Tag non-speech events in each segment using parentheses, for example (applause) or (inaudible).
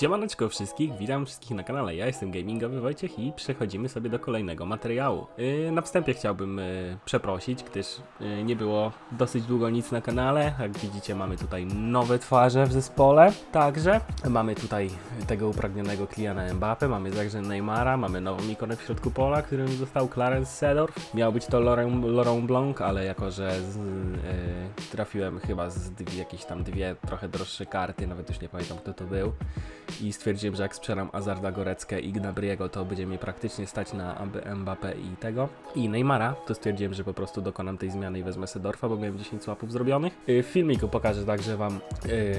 Siemaneczko wszystkich, witam wszystkich na kanale, ja jestem Gamingowy Wojciech i przechodzimy sobie do kolejnego materiału. Yy, na wstępie chciałbym yy, przeprosić, gdyż yy, nie było dosyć długo nic na kanale. Jak widzicie mamy tutaj nowe twarze w zespole, także mamy tutaj tego upragnionego Kyliana Mbappe, mamy także Neymara, mamy nową ikonę w środku pola, którym został Clarence Seedorf. Miał być to Laurent Blanc, ale jako, że z, yy, trafiłem chyba z dwie, jakieś tam dwie trochę droższe karty, nawet już nie pamiętam kto to był, i stwierdziłem, że jak sprzedam Azarda Goreckę i Gnabriego, to będzie mi praktycznie stać na Mbappé i tego. I Neymara, to stwierdziłem, że po prostu dokonam tej zmiany i wezmę Sedorfa, bo miałem 10 łapów zrobionych. Y, W filmiku pokażę także Wam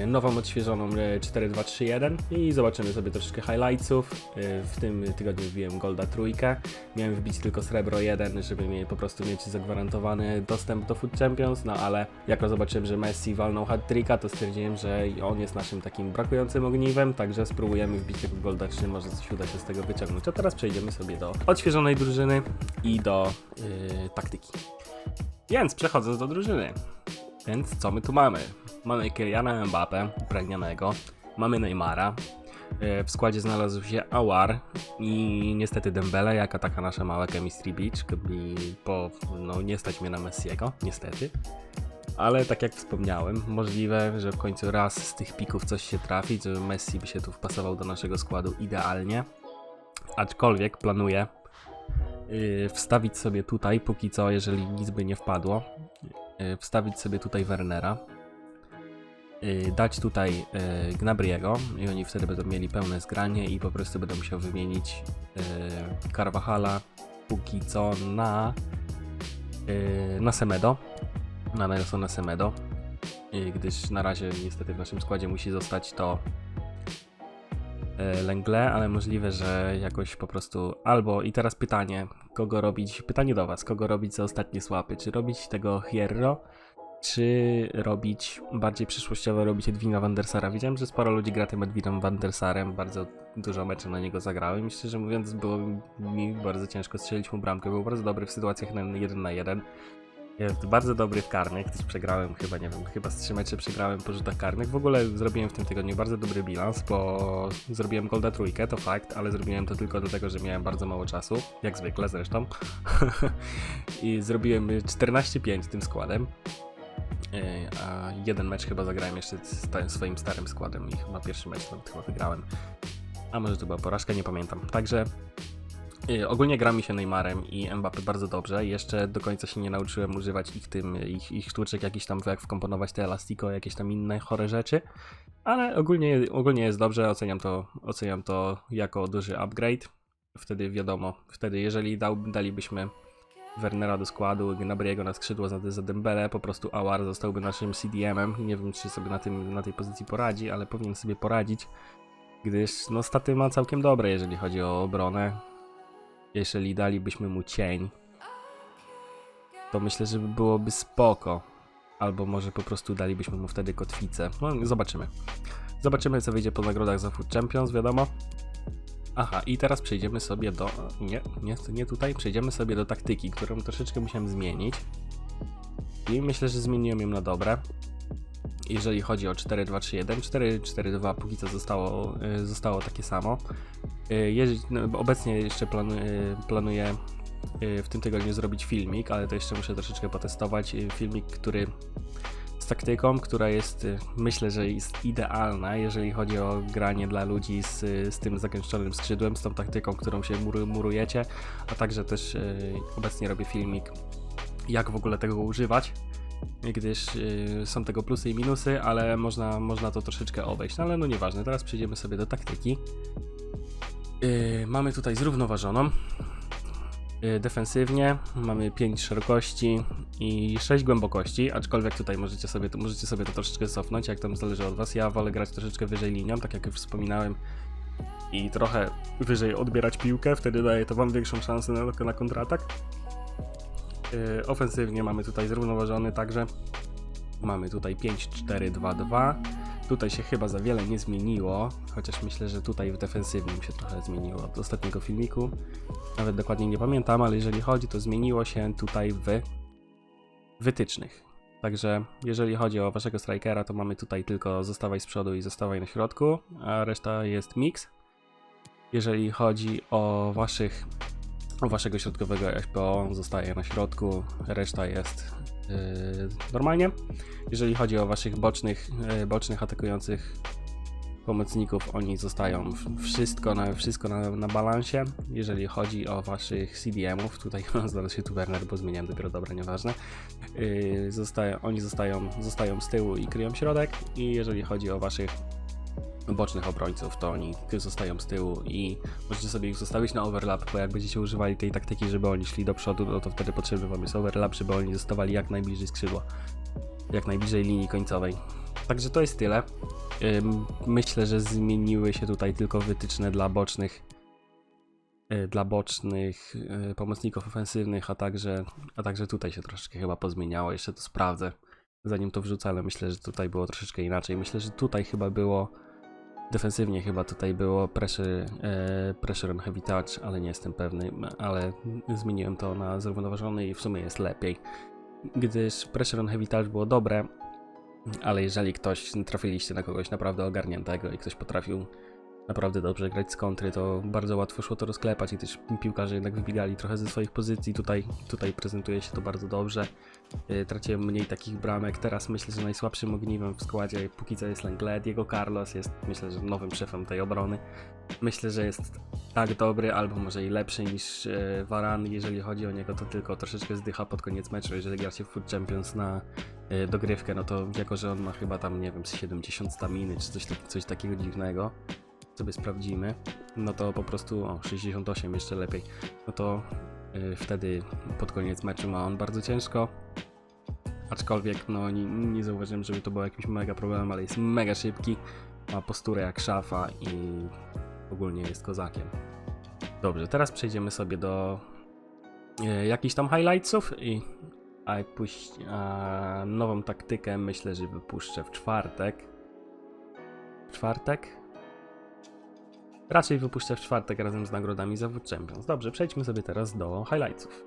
y, nową odświeżoną y, 4-2-3-1 i zobaczymy sobie troszeczkę highlightsów. Y, W tym tygodniu wbiłem Golda trójkę. Miałem wbić tylko srebro 1, żeby mi po prostu mieć zagwarantowany dostęp do Food Champions, no ale jako zobaczyłem, że Messi walnął hat-tricka, to stwierdziłem, że on jest naszym takim brakującym ogniwem, także spróbujemy wbić tego Golda 3, może coś uda się z tego wyciągnąć. A teraz przejdziemy sobie do odświeżonej drużyny i do yy, taktyki. Więc przechodząc do drużyny. Więc co my tu mamy? Mamy Kyliana Mbappé, upragnionego, mamy Neymara, E, W składzie znalazł się Awar i niestety Dembele, jaka taka nasza mała chemistry beach, i po, no nie stać mnie na Messiego, niestety. Ale tak jak wspomniałem, możliwe, że w końcu raz z tych pików coś się trafi, że Messi by się tu wpasował do naszego składu idealnie. Aczkolwiek planuję yy, wstawić sobie tutaj, póki co, jeżeli nic by nie wpadło, yy, wstawić sobie tutaj Wernera, y, dać tutaj y, Gnabriego i oni wtedy będą mieli pełne zgranie i po prostu będę musiał wymienić y, Carvajala póki co na y, na Semedo na Nelsona Semedo gdyż na razie niestety w naszym składzie musi zostać to y, Lengle, ale możliwe, że jakoś po prostu albo i teraz pytanie, kogo robić, pytanie do was, kogo robić za ostatnie słapy, czy robić tego Hierro czy robić bardziej przyszłościowo robić Edwina van der Sara. Widziałem, że sporo ludzi gra tym Edwinem van der Sarem, bardzo dużo meczy na niego zagrałem i szczerze mówiąc było mi bardzo ciężko strzelić mu bramkę. Był bardzo dobry w sytuacjach na 1 na 1. Jest bardzo dobry w karnych, gdyż przegrałem chyba, nie wiem, chyba z trzy mecze przegrałem po rzutach karnych. W ogóle zrobiłem w tym tygodniu bardzo dobry bilans, bo zrobiłem golda trójkę, to fakt, ale zrobiłem to tylko dlatego, że miałem bardzo mało czasu, jak zwykle zresztą. (laughs) I zrobiłem 14-5 tym składem. Yy, a jeden mecz chyba zagrałem jeszcze z swoim starym składem i chyba pierwszy mecz chyba wygrałem. A może to była porażka, nie pamiętam. Także ogólnie gra mi się Neymarem i Mbappé bardzo dobrze. Jeszcze do końca się nie nauczyłem używać ich tym, ich, ich sztuczek, jakiś tam jak wkomponować te elastiko, jakieś tam inne chore rzeczy. Ale ogólnie, ogólnie jest dobrze, oceniam to, oceniam to jako duży upgrade. Wtedy wiadomo, wtedy jeżeli dał, dalibyśmy Wernera do składu, Gnabriego na skrzydło za, za Dembele, po prostu Awar zostałby naszym CDM-em. Nie wiem, czy sobie na, tym, na tej pozycji poradzi, ale powinien sobie poradzić, gdyż no, staty ma całkiem dobre, jeżeli chodzi o obronę. Jeżeli dalibyśmy mu cień, to myślę, że byłoby spoko. Albo może po prostu dalibyśmy mu wtedy kotwicę. No, zobaczymy. Zobaczymy, co wyjdzie po nagrodach za Food Champions, wiadomo. Aha, i teraz przejdziemy sobie do. Nie, nie, nie tutaj. Przejdziemy sobie do taktyki, którą troszeczkę musiałem zmienić. I myślę, że zmieniłem ją na dobre. Jeżeli chodzi o 4-2-3-1, 4-4-2 póki co zostało, y, zostało takie samo. Y, no, obecnie jeszcze planuję, planuję y, w tym tygodniu zrobić filmik, ale to jeszcze muszę troszeczkę potestować. Y, Filmik, który z taktyką, która jest, myślę, że jest idealna, jeżeli chodzi o granie dla ludzi z, z tym zagęszczonym skrzydłem, z tą taktyką, którą się mury, murujecie, a także też obecnie robię filmik, jak w ogóle tego używać, gdyż są tego plusy i minusy, ale można, można to troszeczkę obejść, no ale no nieważne, teraz przejdziemy sobie do taktyki. Y, mamy tutaj zrównoważoną. Y, Defensywnie mamy 5 szerokości i 6 głębokości, aczkolwiek tutaj możecie sobie, to, możecie sobie to troszeczkę cofnąć, jak tam zależy od Was. Ja wolę grać troszeczkę wyżej linią, tak jak już wspominałem, i trochę wyżej odbierać piłkę, wtedy daje to Wam większą szansę na, na kontratak. Yy, ofensywnie mamy tutaj zrównoważony także. Mamy tutaj 5-4-2-2. Tutaj się chyba za wiele nie zmieniło, chociaż myślę, że tutaj w defensywnym się trochę zmieniło od ostatniego filmiku. Nawet dokładnie nie pamiętam, ale jeżeli chodzi, to zmieniło się tutaj w wytycznych. Także jeżeli chodzi o waszego strikera, to mamy tutaj tylko zostawaj z przodu i zostawaj na środku, a reszta jest mix. Jeżeli chodzi o waszych o waszego środkowego FPO, zostaje na środku, reszta jest normalnie. Jeżeli chodzi o waszych bocznych, yy, bocznych atakujących pomocników, oni zostają wszystko na, wszystko na, na balansie. Jeżeli chodzi o waszych CDM-ów, tutaj (laughs) znalazł się tu Werner, bo zmieniałem dopiero, dobra, nieważne. Yy, zostają, oni zostają, zostają z tyłu i kryją środek. I jeżeli chodzi o waszych bocznych obrońców, to oni zostają z tyłu i możecie sobie ich zostawić na overlap, bo jak będziecie używali tej taktyki, żeby oni szli do przodu, no to wtedy potrzebny wam jest overlap, żeby oni zostawali jak najbliżej skrzydła, jak najbliżej linii końcowej. Także to jest tyle. Myślę, że zmieniły się tutaj tylko wytyczne dla bocznych y, dla bocznych y, pomocników ofensywnych, a także, a także tutaj się troszeczkę chyba pozmieniało. Jeszcze to sprawdzę, zanim to wrzucę, ale myślę, że tutaj było troszeczkę inaczej. Myślę, że tutaj chyba było defensywnie chyba tutaj było pressure, e, pressure on heavy touch, ale nie jestem pewny, ale zmieniłem to na zrównoważony i w sumie jest lepiej. Gdyż pressure on heavy touch było dobre, ale jeżeli ktoś trafiliście na kogoś naprawdę ogarniętego i ktoś potrafił naprawdę dobrze grać z kontry, to bardzo łatwo szło to rozklepać i też piłkarze jednak wybiegali trochę ze swoich pozycji. Tutaj, tutaj prezentuje się to bardzo dobrze. Yy, Traciłem mniej takich bramek. Teraz myślę, że najsłabszym ogniwem w składzie póki co jest Lenglet. Diego Carlos jest myślę, że nowym szefem tej obrony. Myślę, że jest tak dobry, albo może i lepszy niż e, Varan. Jeżeli chodzi o niego, to tylko troszeczkę zdycha pod koniec meczu. Jeżeli gracie w Food Champions na e, dogrywkę, no to jako, że on ma chyba tam, nie wiem, z 70 staminy, czy coś, tak- coś takiego dziwnego, sobie sprawdzimy, no to po prostu, o, 68 jeszcze lepiej, no to e, wtedy pod koniec meczu ma on bardzo ciężko. Aczkolwiek, no nie, nie zauważyłem, żeby to było jakimś mega problemem, ale jest mega szybki, ma posturę jak szafa i ogólnie jest kozakiem. Dobrze, teraz przejdziemy sobie do e, jakichś tam highlightsów i a puść, a, nową taktykę myślę, że wypuszczę w czwartek. W czwartek? Raczej wypuszczę w czwartek razem z nagrodami zawód Champions. Dobrze, przejdźmy sobie teraz do highlightsów.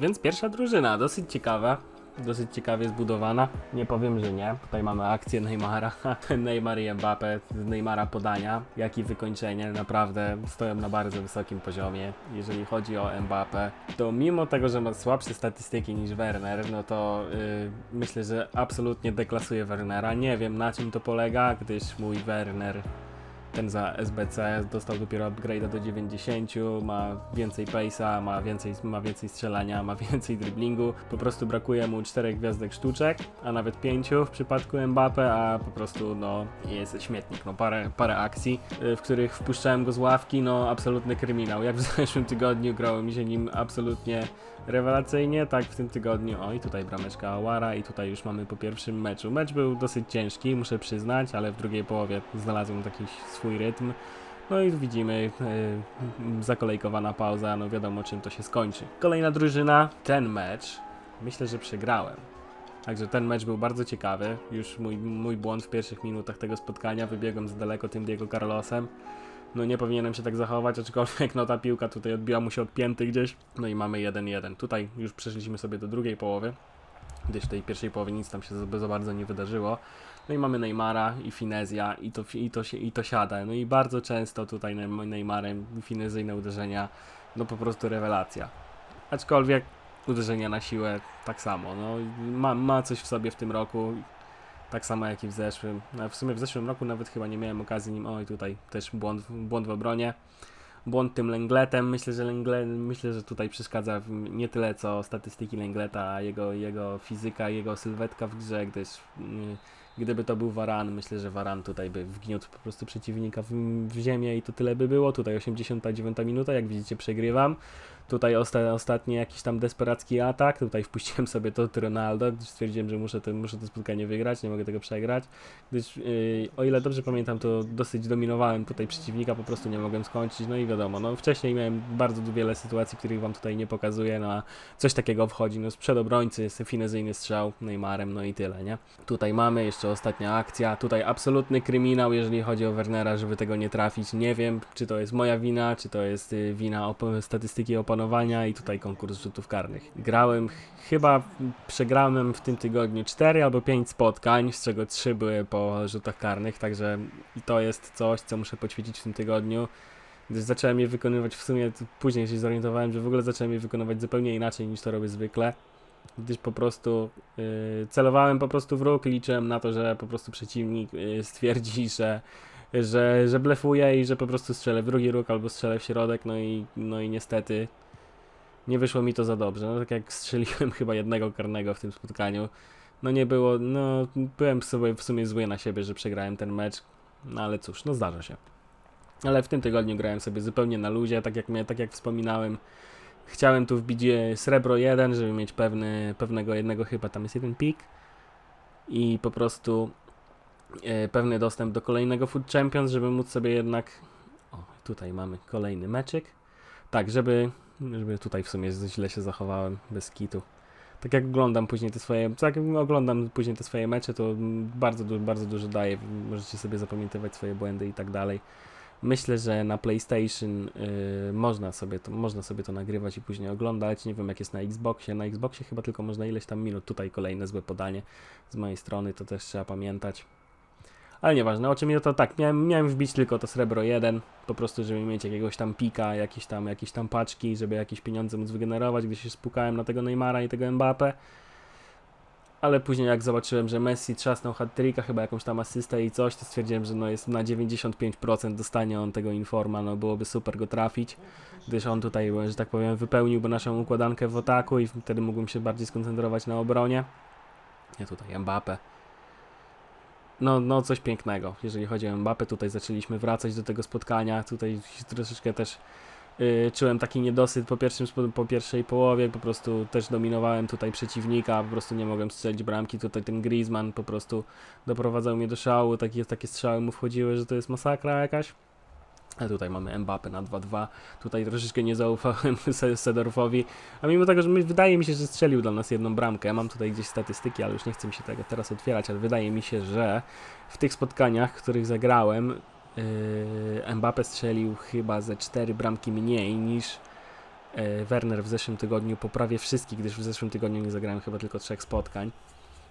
Więc pierwsza drużyna, dosyć ciekawa, dosyć ciekawie zbudowana. Nie powiem, że nie. Tutaj mamy akcję Neymara, (laughs) Neymar i Mbappe, z Neymara podania, jak i wykończenie. Naprawdę stoją na bardzo wysokim poziomie. Jeżeli chodzi o Mbappe, to mimo tego, że ma słabsze statystyki niż Werner, no to yy, myślę, że absolutnie deklasuje Wernera. Nie wiem na czym to polega, gdyż mój Werner ten za SBC dostał dopiero upgrade'a do 90, ma więcej pace'a, ma więcej, ma więcej strzelania, ma (laughs) więcej driblingu. Po prostu brakuje mu czterech gwiazdek sztuczek, a nawet pięciu w przypadku Mbappe, a po prostu no jest śmietnik, no parę, parę akcji, y, w których wpuszczałem go z ławki, no absolutny kryminał. Jak w (laughs) zeszłym tygodniu grało mi się nim absolutnie rewelacyjnie, tak w tym tygodniu, o i tutaj brameczka Awara i tutaj już mamy po pierwszym meczu. Mecz był dosyć ciężki, muszę przyznać, ale w drugiej połowie znalazłem taki swój rytm. No i widzimy yy, zakolejkowana pauza, no wiadomo czym to się skończy. Kolejna drużyna, ten mecz, myślę, że przegrałem. Także ten mecz był bardzo ciekawy. Już mój, mój błąd w pierwszych minutach tego spotkania. Wybiegłem za daleko tym Diego Carlosem. No nie powinienem się tak zachować, aczkolwiek no ta piłka tutaj odbiła mu się od pięty gdzieś. No i mamy 1-1. Tutaj już przeszliśmy sobie do drugiej połowy, gdyż w tej pierwszej połowie nic tam się za bardzo nie wydarzyło. No i mamy Neymara i Finezja i to, i, to się, i to siada. No i bardzo często tutaj Neym- Neymarem finezyjne uderzenia, no po prostu rewelacja. Aczkolwiek uderzenia na siłę tak samo. No, ma, ma coś w sobie w tym roku. Tak samo jak i w zeszłym. No, w sumie w zeszłym roku nawet chyba nie miałem okazji nim. Oj, tutaj też błąd, błąd w obronie. Błąd tym Lengletem. Myślę, że Lengle, myślę, że tutaj przeszkadza nie tyle co statystyki Lengleta, a jego, jego fizyka, jego sylwetka w grze, gdyż mm, gdyby to był Varan, myślę, że Varan tutaj by wgniótł po prostu przeciwnika w, w ziemię i to tyle by było. Tutaj 89 minuta, jak widzicie przegrywam. Tutaj osta ostatni jakiś tam desperacki atak. Tutaj wpuściłem sobie to Ronaldo. Stwierdziłem, że muszę to, muszę to spotkanie wygrać, nie mogę tego przegrać. Gdyż yy, o ile dobrze pamiętam, to dosyć dominowałem tutaj przeciwnika, po prostu nie mogłem skończyć. No i wiadomo, no wcześniej miałem bardzo wiele sytuacji, których wam tutaj nie pokazuję. No a coś takiego wchodzi. No sprzed obrońcy jest finezyjny strzał Neymarem, no i tyle, nie? Tutaj mamy jeszcze ostatnia akcja. Tutaj absolutny kryminał, jeżeli chodzi o Wernera, żeby tego nie trafić. Nie wiem, czy to jest moja wina, czy to jest y, wina op- statystyki oponenta oponowania i tutaj konkurs rzutów karnych. Grałem, ch- chyba przegrałem w tym tygodniu 4 albo 5 spotkań, z czego 3 były po rzutach karnych, także to jest coś, co muszę poćwiczyć w tym tygodniu. Gdyż zacząłem je wykonywać w sumie, później się zorientowałem, że w ogóle zacząłem je wykonywać zupełnie inaczej niż to robię zwykle. Gdyż po prostu yy, celowałem po prostu w róg, liczyłem na to, że po prostu przeciwnik yy, stwierdzi, (laughs) że, że, że blefuje i że po prostu strzelę w drugi róg albo strzelę w środek, no i, no i niestety nie wyszło mi to za dobrze. No tak jak strzeliłem (laughs) chyba jednego karnego w tym spotkaniu, no nie było, no byłem sobie w sumie zły na siebie, że przegrałem ten mecz, no ale cóż, no zdarza się. Ale w tym tygodniu grałem sobie zupełnie na luzie, tak jak, mnie, tak jak wspominałem. Chciałem tu wbić srebro 1, żeby mieć pewny, pewnego jednego chyba, tam jest jeden pik. I po prostu e, pewny dostęp do kolejnego Food Champions, żeby móc sobie jednak... O, tutaj mamy kolejny meczyk. Tak, żeby, żeby tutaj w sumie źle się zachowałem, bez kitu. Tak jak oglądam później te swoje, tak jak oglądam później te swoje mecze, to bardzo, bardzo dużo daje. Możecie sobie zapamiętywać swoje błędy i tak dalej. Myślę, że na PlayStation y, można, sobie to, można sobie to nagrywać i później oglądać. Nie wiem, jak jest na Xboxie. Na Xboxie chyba tylko można ileś tam minut. Tutaj kolejne złe podanie z mojej strony, to też trzeba pamiętać. Ale nieważne, o czym mi to tak, miałem, miałem wbić tylko to srebro 1, po prostu, żeby mieć jakiegoś tam pika, jakieś tam, jakieś tam paczki, żeby jakieś pieniądze móc wygenerować, gdy się spukałem na tego Neymara i tego Mbappe. Ale później jak zobaczyłem, że Messi trzasnął hat-tricka, chyba jakąś tam asystę i coś, to stwierdziłem, że no jest na 95% dostanie on tego informa, no byłoby super go trafić, gdyż on tutaj, że tak powiem, wypełniłby naszą układankę w ataku i wtedy mógłbym się bardziej skoncentrować na obronie. Nie tutaj Mbappe. No, no coś pięknego, jeżeli chodzi o Mbappe, tutaj zaczęliśmy wracać do tego spotkania, tutaj troszeczkę też czułem taki niedosyt po, pierwszym, po pierwszej połowie, po prostu też dominowałem tutaj przeciwnika, po prostu nie mogłem strzelić bramki, tutaj ten Griezmann po prostu doprowadzał mnie do szału, takie, takie strzały mu wchodziły, że to jest masakra jakaś. A tutaj mamy Mbappe na 2-2, tutaj troszeczkę nie zaufałem (laughs) Se- Sedorfowi, a mimo tego, że my, wydaje mi się, że strzelił dla nas jedną bramkę, mam tutaj gdzieś statystyki, ale już nie chcę mi się tego teraz otwierać, ale wydaje mi się, że w tych spotkaniach, których zagrałem, Mbappe strzelił chyba ze 4 bramki mniej niż yy, Werner w zeszłym tygodniu po prawie wszystkich, gdyż w zeszłym tygodniu nie zagrałem chyba tylko trzech spotkań.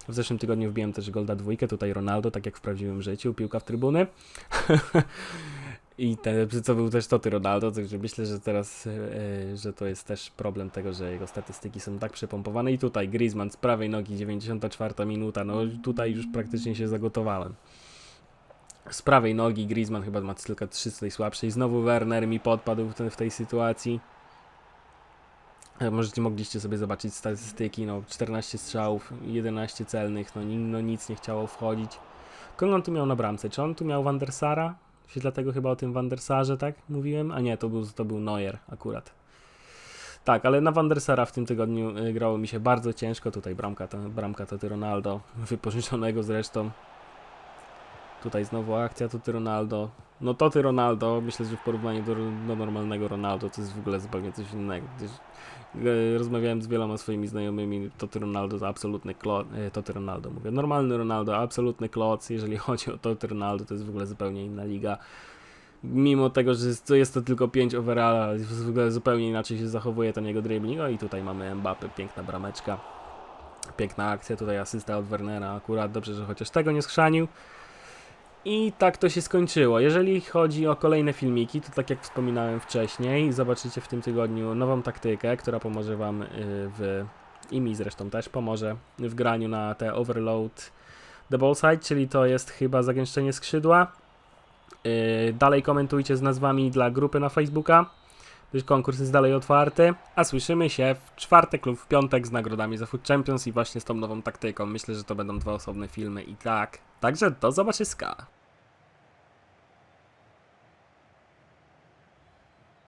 W zeszłym tygodniu wbiłem też Golda dwójkę, tutaj Ronaldo, tak jak w prawdziwym życiu, piłka w trybuny. (laughs) I te, co był też Toty Ronaldo, także myślę, że teraz, yy, że to jest też problem tego, że jego statystyki są tak przepompowane. I tutaj Griezmann z prawej nogi, 94 minuta, no tutaj już praktycznie się zagotowałem z prawej nogi Griezmann chyba ma tylko 3 z tej słabszej. Znowu Werner mi podpadł w, te, w tej sytuacji. E, Możecie, mogliście sobie zobaczyć statystyki, no 14 strzałów, 11 celnych, no, no nic nie chciało wchodzić. Kogo on tu miał na bramce? Czy on tu miał Wandersara? W świetle tego chyba o tym Wandersarze, tak mówiłem? A nie, to był, to był Neuer akurat. Tak, ale na Wandersara w tym tygodniu y, grało mi się bardzo ciężko. Tutaj bramka to, bramka to Ronaldo, wypożyczonego zresztą. Tutaj znowu akcja, to ty Ronaldo. No to ty Ronaldo, myślę, że w porównaniu do, do normalnego Ronaldo to jest w ogóle zupełnie coś innego. Gdyż e, rozmawiałem z wieloma swoimi znajomymi, to ty Ronaldo to absolutny klot, e, to ty Ronaldo mówię, normalny Ronaldo, absolutny kloc, jeżeli (laughs) chodzi o to ty Ronaldo, to jest w ogóle zupełnie inna liga. Mimo tego, że jest to, jest to tylko 5 overalla, w ogóle zupełnie inaczej się zachowuje ten jego dribbling. No i tutaj mamy Mbappe, piękna brameczka. Piękna akcja, tutaj asysta od Wernera, akurat dobrze, że chociaż tego nie skrzanił. I tak to się skończyło. Jeżeli chodzi o kolejne filmiki, to tak jak wspominałem wcześniej, zobaczycie w tym tygodniu nową taktykę, która pomoże Wam y, w i mi zresztą też pomoże w graniu na te Overload The Ball Side, czyli to jest chyba zagęszczenie skrzydła. Y, Dalej komentujcie z nazwami dla grupy na Facebooka, gdyż konkurs jest dalej otwarty, a słyszymy się w czwartek lub w piątek z nagrodami za Food Champions i właśnie z tą nową taktyką. Myślę, że to będą dwa osobne filmy i tak. Także do zobaczyska.